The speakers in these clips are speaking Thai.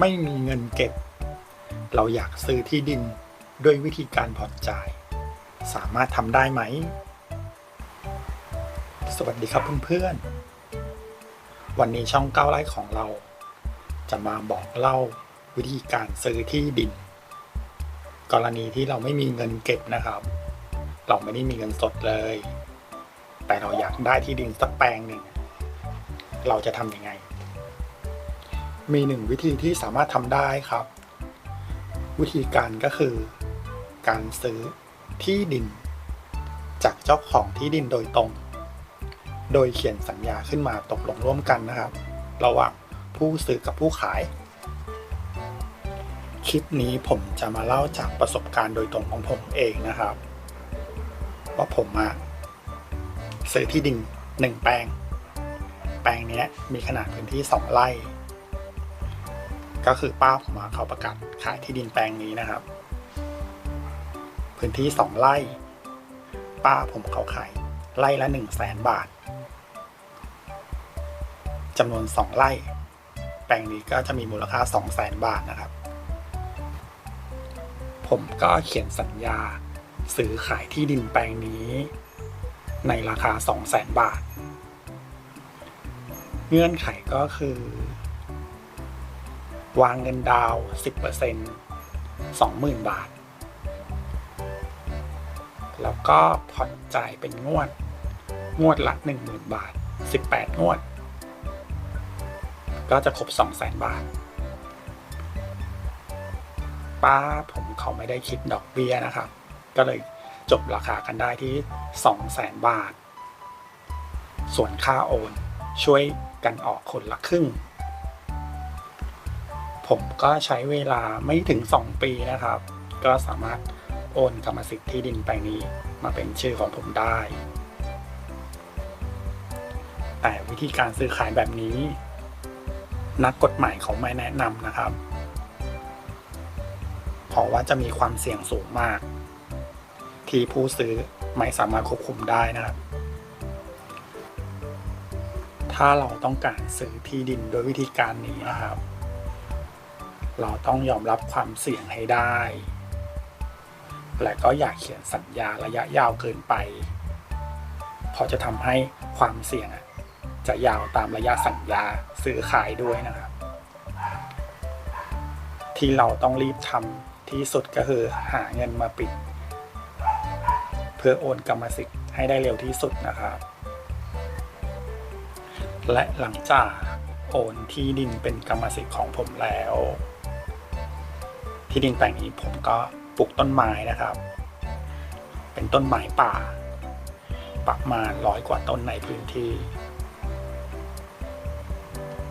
ไม่มีเงินเก็บ เราอยากซื้อที่ดินด้วยวิธีการผ่อนจ่าย สามารถทำได้ไหม สวัสดีครับเพื่อนๆ วันนี้ช่องเก้าไร่ของเรา จะมาบอกเล่าวิธีการซื้อที่ดิน กรณีที่เราไม่มีเงินเก็บนะครับ เราไม่ได้มีเงินสดเลย แต่เราอยากได้ที่ดินสักแปลงหนึ่ง เราจะทำยังไง มีหนึ่งวิธีที่สามารถทำได้ครับ วิธีการก็คือ การซื้อที่ดิน จากเจ้าของที่ดินโดยตรง โดยเขียนสัญญาขึ้นมาตกลงร่วมกันนะครับ ระหว่างผู้ซื้อกับผู้ขาย คลิปนี้ผมจะมาเล่าจากประสบการณ์โดยตรงของผมเองนะครับ ว่าผมอะซื้อที่ดินหนึ่งแปลง แปลงนี้มีขนาดพื้นที่สองไร่ ก็คือป้าผมมาเขาประกาศขายที่ดินแปลงนี้นะครับ พื้นที่สองไร่ ป้าผมเขาขายไร่ละหนึ่งแสนบาทจำนวนสองไร่ แปลงนี้ก็จะมีมูลค่าสองแสนบาทนะครับ ผมก็เขียนสัญญาซื้อขายที่ดินแปลงนี้ ในราคาสองแสนบาท เงื่อนไขก็คือ วางเงินดาว10% 20,000 บาท แล้วก็ผ่อนจ่ายเป็นงวด งวดละ 10,000 บาท 18 งวด ก็จะครบ 200,000 บาท ป้าผมเขาไม่ได้คิดดอกเบี้ยนะครับ ก็เลยจบราคากันได้ที่ 200,000 บาท ส่วนค่าโอนช่วยกันออกคนละครึ่ง ผมก็ใช้เวลาไม่ถึง 2 ปีนะครับ ก็สามารถโอนกรรมสิทธิ์ที่ดินแปลงนี้มาเป็นชื่อของผมได้ แต่วิธีการซื้อขายแบบนี้ นักกฎหมายเขาไม่แนะนำนะครับ เพราะว่าจะมีความเสี่ยงสูงมาก ที่ผู้ซื้อไม่สามารถควบคุมได้นะครับ ถ้าเราต้องการซื้อที่ดินโดยวิธีการนี้นะครับ เราต้องยอมรับความเสี่ยงให้ได้ และก็อย่าเขียนสัญญาระยะยาวเกินไป เพราะจะทำให้ความเสี่ยงจะยาวตามระยะสัญญาซื้อขายด้วยนะครับ ที่เราต้องรีบทำที่สุดก็คือหาเงินมาปิด เพื่อโอนกรรมสิทธิ์ให้ได้เร็วที่สุดนะครับและหลังจากโอนที่ดินเป็นกรรมสิทธิ์ของผมแล้ว ที่ดินแปลงนี้ผมก็ปลูกต้นไม้นะครับ เป็นต้นไม้ป่า ประมาณร้อยกว่าต้นในพื้นที่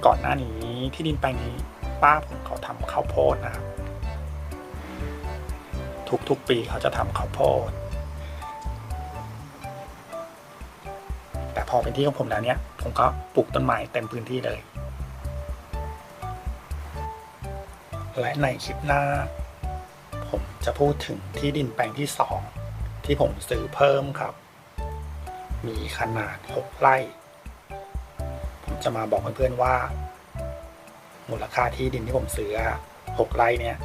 ก่อนหน้านี้ที่ดินแปลงนี้ป้าผมเขาทำข้าวโพดนะครับ ทุกๆปีเขาจะทำข้าวโพด แต่พอเป็นที่ของผมแล้วเนี่ย ผมก็ปลูกต้นไม้เต็มพื้นที่เลย และในคลิปหน้า ผมจะพูดถึงที่ดินแปลงที่สองที่ผมซื้อเพิ่มครับ มีขนาด 6 ไร่ ผมจะมาบอกเพื่อนๆว่า มูลค่าที่ดินที่ผมซื้อ 6 ไร่เนี่ย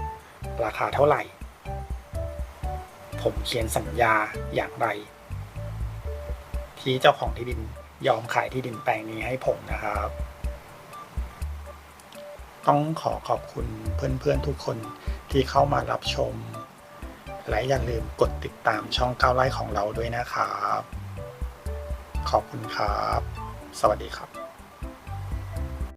ราคาเท่าไหร่ ผมเขียนสัญญาอย่างไร ที่เจ้าของที่ดินยอมขายที่ดินแปลงนี้ให้ผมนะครับ ต้องขอขอบคุณเพื่อนๆทุกคนที่เข้ามารับชม และอย่าลืมกดติดตามช่องก้าวไล่ของเราด้วยนะครับ ขอบคุณครับ สวัสดีครับ